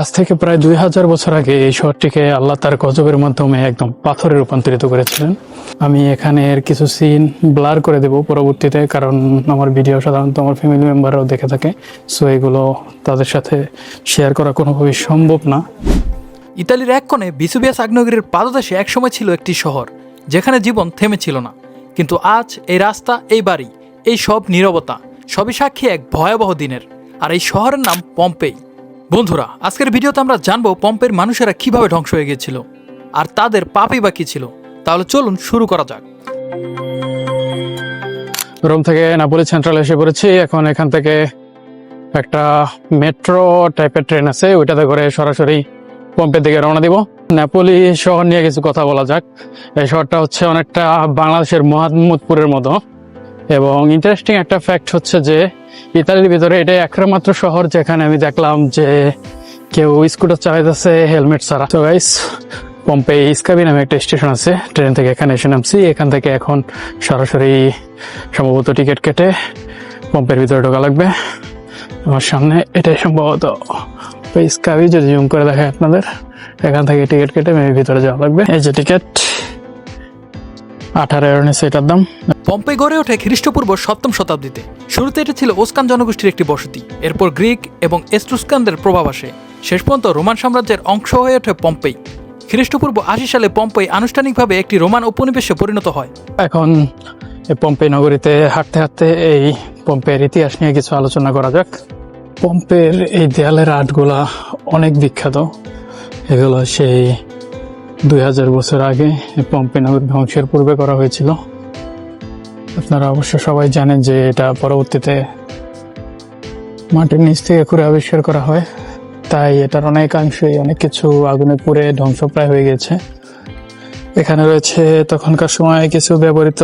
আজ থেকে প্রায় দুই হাজার বছর আগে এই শহরটিকে আল্লাহ তার গজবের মাধ্যমে একদম পাথরে রূপান্তরিত করেছিলেন। আমি এখানের কিছু সিন ব্লার করে দেব পরবর্তীতে, কারণ আমার ভিডিও সাধারণত আমার ফ্যামিলি মেম্বাররাও দেখে থাকে। সো এগুলো তাদের সাথে শেয়ার করা কোনোভাবেই সম্ভব না। ইতালির এক কোণে বিসুবিয়াস আগ্নেয়গিরির পাদদেশে একসময় ছিল একটি শহর, যেখানে জীবন থেমেছিল না। কিন্তু আজ এই রাস্তা, এই বাড়ি, এই সব নীরবতা, সবই সাক্ষী এক ভয়াবহ দিনের। আর এই শহরের নাম পম্পেই বন্ধুরা, আজকের ভিডিওতে আমরা জানব পম্পের মানুষেরা কীভাবে ধ্বংস হয়ে গিয়েছিল আর তাদের পাপই বা কি ছিল। তাহলে চলুন শুরু করা যাক। রোম থেকে নাপোলি সেন্ট্রাল এসে পড়েছি। এখন এখান থেকে একটা মেট্রো টাইপের ট্রেন আছে, ওইটাতে করে সরাসরি পম্পের দিকে রওনা দিব। নেপোলি শহর নিয়ে কিছু কথা বলা যাক। এই শহরটা হচ্ছে অনেকটা বাংলাদেশের মোহাম্মদপুরের মতো। এবং ইন্টারেস্টিং একটা ফ্যাক্ট হচ্ছে যে, ইতালির ভিতরে এটাই একমাত্র শহর যেখানে আমি দেখলাম যে কেউ স্কুটার চালাইতেছে হেলমেট ছাড়া। তো গাইস পম্পে ইস্কাবি নামে একটা স্টেশন আছে ট্রেন থেকে এখানে এসে নামছি। এখান থেকে এখন সরাসরি সম্ভবত টিকিট কেটে পম্পের ভিতরে ঢোকা লাগবে। আমার সামনে এটাই সম্ভবত। ইস্কাবি যদি জুম করে দেখায় আপনাদের, এখান থেকে টিকিট কেটে মেবি ভিতরে যাওয়া লাগবে। এই যে টিকিট আঠারো নিচ্ছে এটার দাম। পম্পে গড়ে ওঠে খ্রিস্টপূর্ব সপ্তম শতাব্দীতে। শুরুতে এটি ছিল ওস্কান জনগোষ্ঠীর একটি বসতি। এরপর গ্রিক এবং এস্ট্রুস্কানদের প্রভাব আসে। শেষ পর্যন্ত রোমান সাম্রাজ্যের অংশ হয়ে ওঠে পম্পেই। খ্রিস্টপূর্ব আশি সালে পম্পেই আনুষ্ঠানিকভাবে একটি রোমান উপনিবেশে পরিণত হয়। এখন পম্পে নগরীতে হাঁটতে হাঁটতে এই পম্পের ইতিহাস নিয়ে কিছু আলোচনা করা যাক। পম্পের এই দেয়ালের আর্টগুলা অনেক বিখ্যাত। এগুলো সেই দুই হাজার বছর আগে এই পম্পে নগর ধ্বংসের পূর্বে করা হয়েছিল। আপনারা অবশ্য সবাই জানেন যে এটা পরবর্তীতে মাটির নিচ থেকে করে আবিষ্কার করা হয়। তাই এটার অনেকাংশই অনেক কিছু আগুনে পুড়ে ধ্বংসপ্রায় হয়ে গেছে। এখানে রয়েছে তখনকার সময়ে কিছু ব্যবহৃত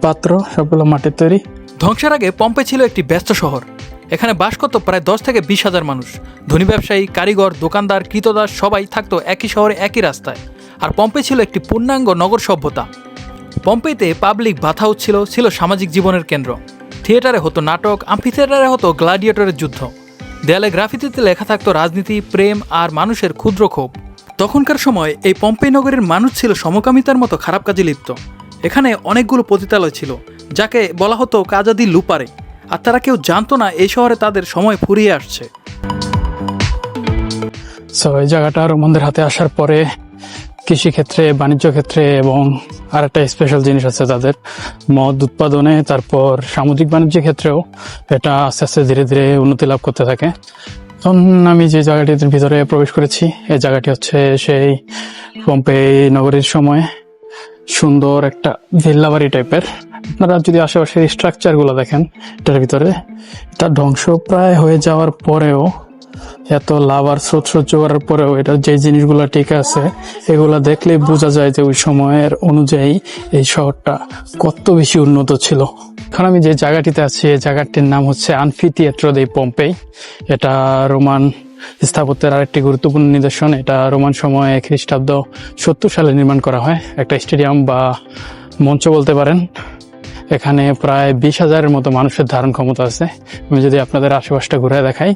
পাত্র, সবগুলো মাটির তৈরি। ধ্বংসের আগে পম্পে ছিল একটি ব্যস্ত শহর। এখানে বাস করত প্রায় দশ থেকে বিশ হাজার মানুষ। ধনী ব্যবসায়ী, কারিগর, দোকানদার, কৃতদাস, সবাই থাকতো একই শহরে একই রাস্তায়। আর পম্পে ছিল একটি পূর্ণাঙ্গ নগর সভ্যতা। পম্পেতে পাবলিক বাথা ছিল ছিল সামাজিক জীবনের কেন্দ্র। থিয়েটারে হতো নাটক আম্পি থিয়েটারে হতো গ্লাডিয়েটরের যুদ্ধ। দেয়ালে গ্রাফিতিতে লেখা থাকতো রাজনীতি, প্রেম আর মানুষের ক্ষুদ্র ক্ষোভ। তখনকার সময় এই পম্পে নগরের মানুষ ছিল সমকামিতার মতো খারাপ কাজে লিপ্ত। এখানে অনেকগুলো পতিতালয় ছিল, যাকে বলা হতো কাজাদি লুপারে। আর তারা কেউ জানতো না এই শহরে তাদের সময় ফুরিয়ে আসছে। সো এই জায়গাটা রোমানদের হাতে আসার পরে কৃষিক্ষেত্রে বাণিজ্য ক্ষেত্রে এবং আর একটা স্পেশাল জিনিস আছে তাদের। মদ উৎপাদনে, তারপর সামুদ্রিক বাণিজ্য ক্ষেত্রেও এটা আস্তে আস্তে ধীরে ধীরে উন্নতি লাভ করতে থাকে। তখন আমি যে জায়গাটির ভিতরে প্রবেশ করেছি, এই জায়গাটি হচ্ছে সেই পম্পে নগরীর সময়। সুন্দর একটা ভিল্লা বাড়ি টাইপের আপনারা যদি আশেপাশের স্ট্রাকচারগুলো দেখেন, এটার ভিতরে এটা ধ্বংস প্রায় হয়ে যাওয়ার পরেও, এত লাভ আর স্রোত সহ্য করার পরেও এটা যে জিনিসগুলো টিকে আছে, এগুলা দেখলে বোঝা যায় যে ওই সময়ের অনুযায়ী এই শহরটা কত বেশি উন্নত ছিল। এখন আমি যে জায়গাটিতে আছি, এই জায়গাটির নাম হচ্ছে আনফি থিয়েট্র দে পম্পেই এটা রোমান স্থাপত্যের আরেকটি গুরুত্বপূর্ণ নিদর্শন। এটা রোমান সময়ে খ্রিস্টাব্দ সত্তর সালে নির্মাণ করা হয়। একটা স্টেডিয়াম বা মঞ্চ বলতে পারেন। এখানে প্রায় বিশ হাজারের মতো মানুষের ধারণ ক্ষমতা আছে। আমি যদি আপনাদের আশেপাশটা ঘুরে দেখাই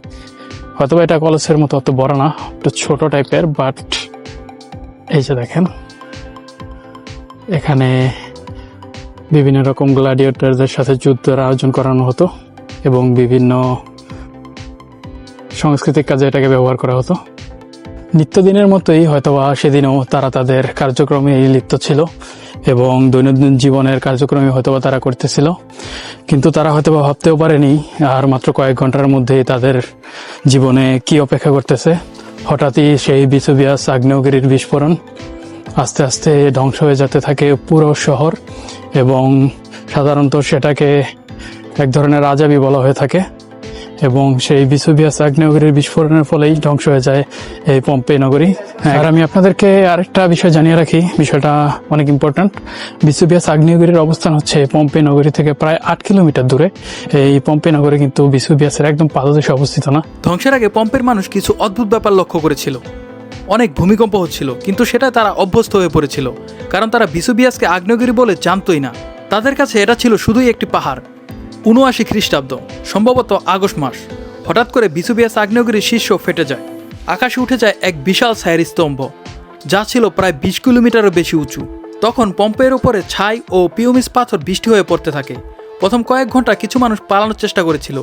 হয়তো এটা কলেজের মতো অত বড় না, একটু ছোট টাইপের বাট এই যে দেখেন, এখানে বিভিন্ন রকম গ্লাডিয়েটরদের সাথে যুদ্ধের আয়োজন করানো হতো এবং বিভিন্ন সাংস্কৃতিক কাজে এটাকে ব্যবহার করা হতো। নিত্যদিনের মতোই হয়তোবা সেদিনও তারা তাদের কার্যক্রমে লিপ্ত ছিল। এবং দৈনন্দিন জীবনের কার্যক্রমে হয়তোবা তারা করতেছিল। কিন্তু তারা হয়তোবা ভাবতেও পারেনি, আর মাত্র কয়েক ঘণ্টার মধ্যেই তাদের জীবনে কি অপেক্ষা করতেছে। হঠাৎই সেই বিসুবিয়াস আগ্নেয়গিরির বিস্ফোরণ আস্তে আস্তে ধ্বংস হয়ে যেতে থাকে পুরো শহর এবং সাধারণত সেটাকে এক ধরনের আজাবি বলা হয়ে থাকে। এবং সেই বিসুবিয়াস আগ্নেয়গিরির বিস্ফোরণের ফলেই ধ্বংস হয়ে যায় এই পম্পে নগরী। আর আমি আপনাদেরকে আরেকটা বিষয় জানিয়ে রাখি। বিষয়টা অনেক ইম্পর্ট্যান্ট বিসুবিয়াস আগ্নেয়গিরির অবস্থান হচ্ছে পম্পে নগরী থেকে প্রায় আট কিলোমিটার দূরে। এই পম্পে নগরে কিন্তু বিসুবিয়াসের একদম পাদদেশে অবস্থিত না। ধ্বংসের আগে পম্পের মানুষ কিছু অদ্ভুত ব্যাপার লক্ষ্য করেছিল। অনেক ভূমিকম্প হচ্ছিল কিন্তু সেটা তারা অভ্যস্ত হয়ে পড়েছিল। কারণ তারা বিসুবিয়াসকে আগ্নেয়গিরি বলে জানতই না। তাদের কাছে এটা ছিল শুধুই একটি পাহাড়। উনআশি খ্রিস্টাব্দ, সম্ভবত আগস্ট মাস। হঠাৎ করে বিসুবিয়াস আগ্নেয়গিরির শীর্ষ ফেটে যায়। আকাশে উঠে যায় এক বিশাল ছায়ের স্তম্ভ, যা ছিল প্রায় বিশ কিলোমিটারও বেশি উঁচু। তখন পম্পের উপরে ছাই ও পিওমিস পাথর বৃষ্টি হয়ে পড়তে থাকে। প্রথম কয়েক ঘণ্টা কিছু মানুষ পালানোর চেষ্টা করেছিল,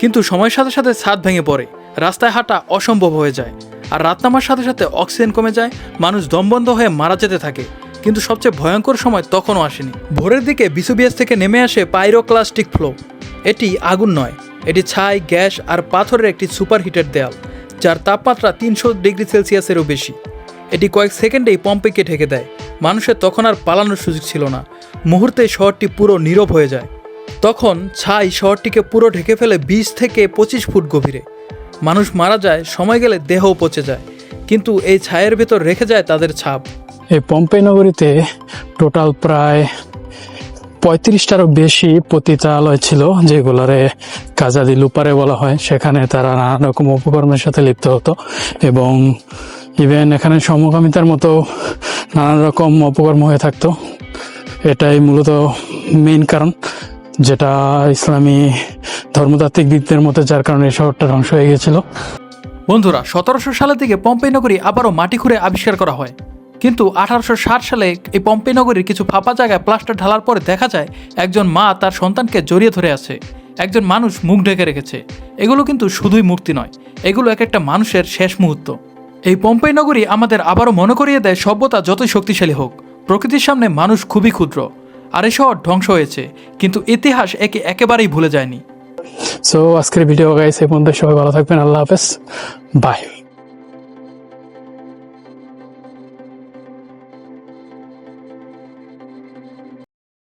কিন্তু সময়ের সাথে সাথে ছাদ ভেঙে পড়ে, রাস্তায় হাঁটা অসম্ভব হয়ে যায়। আর রাত নামার সাথে সাথে অক্সিজেন কমে যায়, মানুষ দমবন্ধ হয়ে মারা যেতে থাকে। কিন্তু সবচেয়ে ভয়ঙ্কর সময় তখনও আসেনি। ভোরের দিকে বিসুবিএস থেকে নেমে আসে পাইরোক্লাস্টিক ফ্লো। এটি আগুন নয়, এটি ছাই, গ্যাস আর পাথরের একটি সুপারহিটেড দেয়াল, যার তাপমাত্রা তিনশো ডিগ্রি সেলসিয়াসেরও বেশি। এটি কয়েক সেকেন্ডেই পম্পেকে ঢেকে দেয়। মানুষের তখন আর পালানোর সুযোগ ছিল না। মুহূর্তে শহরটি পুরো নীরব হয়ে যায়। তখন ছাই শহরটিকে পুরো ঢেকে ফেলে বিশ থেকে পঁচিশ ফুট গভীরে। মানুষ মারা যায়, সময় গেলে দেহও পচে যায়। কিন্তু এই ছায়ের ভেতর রেখে যায় তাদের ছাপ। এই পম্পে নগরীতে টোটাল প্রায় পঁয়ত্রিশটারও বেশি পতিতালয় ছিল, যেগুলোরে কাজাদি লুপারে বলা হয়। সেখানে তারা নানা রকম উপকর্মের সাথে লিপ্ত হতো এবং ইভেন এখানে সমকামিতার মতো নানান রকম অপকর্ম হয়ে থাকতো। এটাই মূলত মেইন কারণ, যেটা ইসলামী ধর্মতাত্ত্বিক দিকদের মতে যার কারণে এই শহরটা ধ্বংস হয়ে গেছিল বন্ধুরা, সতেরোশো সালের দিকে পম্পেই নগরী আবারও মাটি খুঁড়ে আবিষ্কার করা হয়। কিন্তু আঠারোশো ষাট সালে এই পম্পেই নগরীর কিছু ফাঁপা জায়গায় প্লাস্টার ঢালার পরে দেখা যায় একজন মা তার সন্তানকে জড়িয়ে ধরে আছে। একজন মানুষ মুখ ঢেকে রেখেছে। এগুলো কিন্তু শুধুই মূর্তি নয়, এগুলো এক একটা মানুষের শেষ মুহূর্ত। এই পম্পেই নগরী আমাদের আবারও মনে করিয়ে দেয় সভ্যতা যতই শক্তিশালী হোক। প্রকৃতির সামনে মানুষ খুবই ক্ষুদ্র, আর এই শহর ধ্বংস হয়েছে, কিন্তু ইতিহাস একে একেবারেই ভুলে যায়নি। সো আজকের ভিডিও এই পর্যন্ত সবাই ভালো থাকবেন, আল্লাহ হাফেজ। বাই